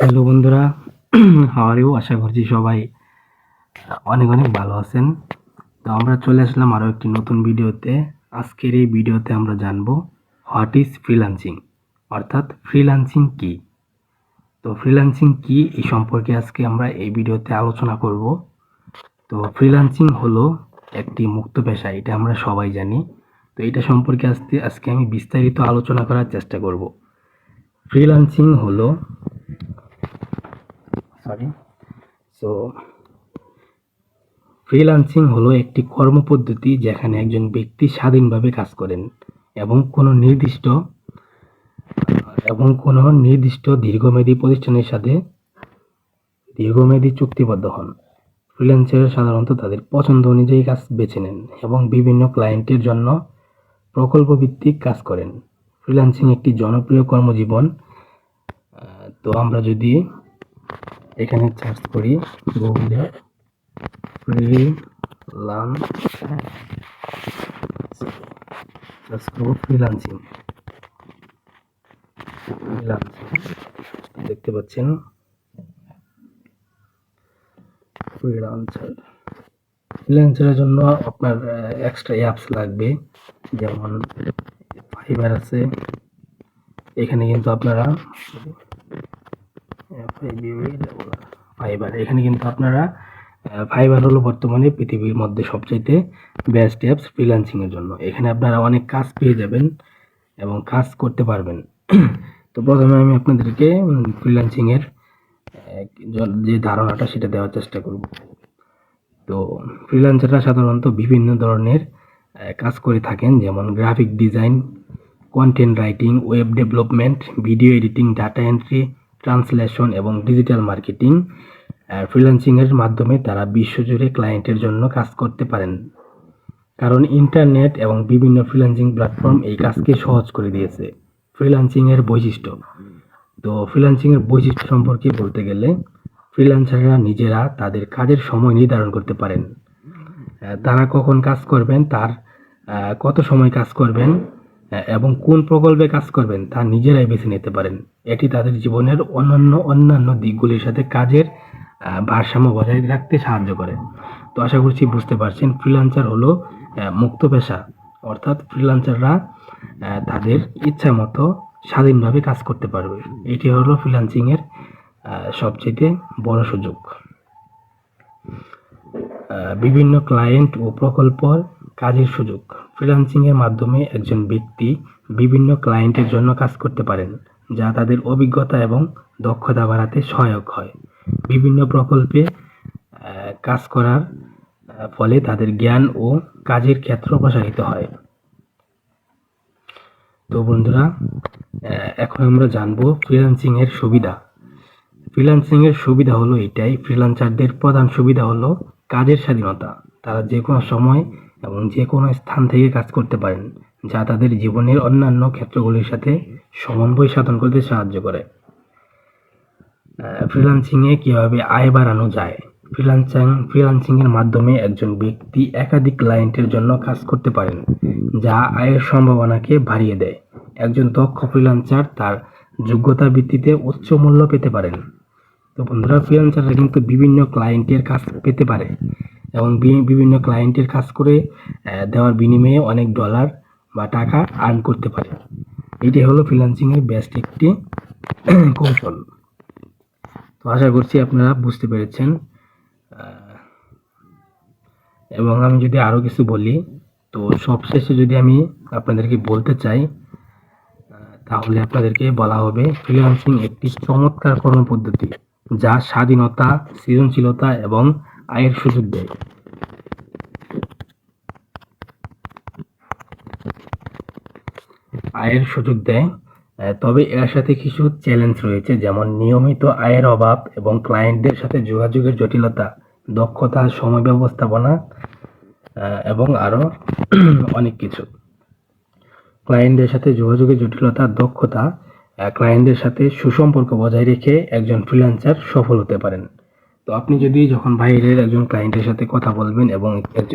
Hello বন্ধুরা। How are you আশা করছি সবাই অনেক অনেক ভালো আছেন। তো আমরা চলে আসলাম আরও একটি নতুন ভিডিওতে। আজকের এই ভিডিওতে আমরা জানব হোয়াট ইজ ফ্রিল্যান্সিং অর্থাৎ ফ্রিল্যান্সিং কি? তো ফ্রিল্যান্সিং কি এই সম্পর্কে আজকে আমরা এই ভিডিওতে আলোচনা করব। তো ফ্রিল্যান্সিং হলো একটি মুক্ত পেশা, এটা আমরা সবাই জানি। তো এটা সম্পর্কে আজকে আজকে আমি বিস্তারিত আলোচনা করার চেষ্টা করব। ফ্রিল্যান্সিং হলো সরি সো ফ্রিল্যান্সিং হলো একটি কর্মপদ্ধতি যেখানে একজন ব্যক্তি স্বাধীনভাবে কাজ করেন এবং কোনো নির্দিষ্ট, এবং কোনো নির্দিষ্ট দীর্ঘমেয়াদী প্রতিষ্ঠানের সাথে দীর্ঘমেয়াদী চুক্তিবদ্ধ হন। ফ্রিল্যান্সাররা সাধারণত তাদের পছন্দ অনুযায়ী কাজ বেছে নেন এবং বিভিন্ন ক্লায়েন্টের জন্য প্রকল্প ভিত্তিক কাজ করেন। ফ্রিল্যান্সিং একটি জনপ্রিয় কর্মজীবন। তো আমরা যদি এখানে সার্চ করি গুগলে ফ্রিলান্স সার্চ করব ফ্রিলান্সিং দেখতে পাচ্ছেন? ফ্রিলান্সার ফ্রিল্যান্সারের জন্য আপনার এক্সট্রা অ্যাপস লাগবে। যেমন ফাইবার আছে। এখানে কিন্তু আপনারা ফাইবার এখানে কিন্তু আপনারা ফাইবার হলো বর্তমানে পৃথিবীর মধ্যে সবচাইতে বেস্ট অ্যাপস ফ্রিল্যান্সিং এর জন্য। এখানে আপনারা অনেক কাজ পেয়ে যাবেন এবং কাজ করতে পারবেন। তো প্রথমে আমি আপনাদেরকে ফ্রিল্যান্সিং এর যে ধারণাটা সেটা দেওয়ার চেষ্টা করব। তো ফ্রিল্যান্সাররা সাধারণত বিভিন্ন ধরনের কাজ করে থাকেন, যেমন graphic design content writing web development video editing data entry translation এবং ডিজিটাল মার্কেটিং ফ্রিল্যান্সিংয়ের মাধ্যমে তারা বিশ্বজুড়ে ক্লায়েন্টের জন্য কাজ করতে পারেন। কারণ ইন্টারনেট এবং বিভিন্ন ফ্রিল্যান্সিং প্ল্যাটফর্ম এই কাজকে সহজ করে দিয়েছে। ফ্রিল্যান্সিংয়ের বৈশিষ্ট্য। তো ফ্রিল্যান্সিংয়ের বৈশিষ্ট্য সম্পর্কে বলতে গেলে ফ্রিল্যান্সাররা নিজেরা তাদের কাজের সময় নির্ধারণ করতে পারেন। তারা কখন কাজ করবেন, তার কত সময় কাজ করবেন এবং কোন প্রকল্পে কাজ করবেন তা নিজেরাই বেছে নিতে পারেন। এটি তাদের জীবনের অন্যান্য অন্যান্য দিকগুলির সাথে কাজের ভারসাম্য বজায় রাখতে সাহায্য করে। তো আশা করছি বুঝতে পারছেন ফ্রিল্যান্সার হলো মুক্ত পেশা। অর্থাৎ ফ্রিল্যান্সাররা আহ, তাদের ইচ্ছা মতো স্বাধীনভাবে কাজ করতে পারবে। এটি হলো ফ্রিল্যান্সিংয়ের সবচেয়ে বড় সুযোগ। বিভিন্ন ক্লায়েন্ট ও প্রকল্পর কাজের সুযোগ। ফ্রিল্যান্সিং এর মাধ্যমে একজন ব্যক্তি বিভিন্ন ক্লায়েন্টের জন্য কাজ করতে পারেন, যা তাদের অভিজ্ঞতা এবং দক্ষতা বাড়াতে সহায়ক হয়। বিভিন্ন প্রকল্পে কাজ করার ফলে তাদের জ্ঞান ও কাজের ক্ষেত্র প্রসারিত হয়। তো বন্ধুরা এখন আমরা জানব ফ্রিল্যান্সিং এর সুবিধা। ফ্রিল্যান্সিং এর সুবিধা হলো এটাই, ফ্রিল্যান্সারদের প্রধান সুবিধা হলো কাজের স্বাধীনতা। তারা যে কোনো সময় এবং যে কোনো স্থান থেকে কাজ করতে পারেন, যা তাদের জীবনের অন্যান্য ক্ষেত্রগুলির সাথে সমন্বয় সাধন করতে সাহায্য করে। ফ্রিল্যান্সিং এ কীভাবে আয় বাড়ানো যায়? ফ্রিল্যান্সিং এর মাধ্যমে একজন ব্যক্তি একাধিক ক্লায়েন্টের জন্য কাজ করতে পারেন, যা আয়ের সম্ভাবনাকে বাড়িয়ে দেয়। একজন দক্ষ ফ্রিলান্সার তার যোগ্যতা ভিত্তিতে উচ্চ মূল্য পেতে পারেন। তো বন্ধুরা ফ্রিল্যান্সাররা কিন্তু বিভিন্ন ক্লায়েন্টের কাজ পেতে পারে। এবং বিভিন্ন ক্লায়েন্টের কাজ করে দেওয়ার বিনিময়ে অনেক ডলার বা টাকা আর্ন করতে পারে। এটি হলো ফ্রিল্যান্সিং এর বেস্ট একটি কৌশল। তো আশা করছি আপনারা বুঝতে পেরেছেন। এবং আমি যদি আরও কিছু বলি, তো সবশেষে যদি আমি আপনাদেরকে বলতে চাই তাহলে আপনাদেরকে বলা হবে ফ্রিল্যান্সিং একটি চমৎকার কর্মপদ্ধতি, যা স্বাধীনতা, সৃজনশীলতা এবং আয়ের সুযোগ দেয়। আয়ের সুযোগ দেয় তবে এর সাথে কিছু চ্যালেঞ্জ রয়েছে, যেমন নিয়মিত আয়ের অভাব এবং ক্লায়েন্টদের সাথে যোগাযোগের জটিলতা, দক্ষতা, সময় ব্যবস্থাপনা এবং আরও অনেক কিছু। ক্লায়েন্টদের সাথে যোগাযোগের জটিলতা, দক্ষতা ক্লায়েন্টদের সাথে সুসম্পর্ক বজায় রেখে একজন ফ্রিল্যান্সার সফল হতে পারেন। তো আপনি যদি যখন বাইরের একজন ক্লায়েন্টের সাথে কথা বলবেন এবং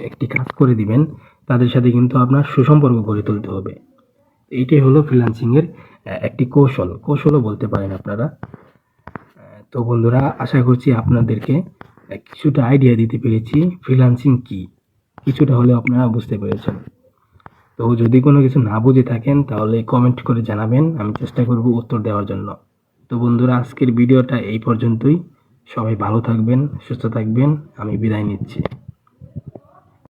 একটি কাজ করে দিবেন, তাদের সাথে কিন্তু আপনার সুসম্পর্ক গড়ে তুলতে হবে। এইটাই হলো ফ্রিল্যান্সিং এর একটি কৌশল। কৌশলও বলতে পারেন আপনারা। তো বন্ধুরা, আশা করছি আপনাদেরকে কিছুটা আইডিয়া দিতে পেরেছি ফ্রিল্যান্সিং কি। কিছুটা হলেও আপনারা বুঝতে পেরেছেন। তো যদি কোনো কিছু না বুঝে থাকেন, তাহলে কমেন্ট করে জানাবেন। আমি চেষ্টা করব উত্তর দেওয়ার জন্য। তো বন্ধুরা, আজকের ভিডিওটা এই পর্যন্তই। সবাই ভালো থাকবেন সুস্থ থাকবেন আমি বিদায় নিচ্ছি।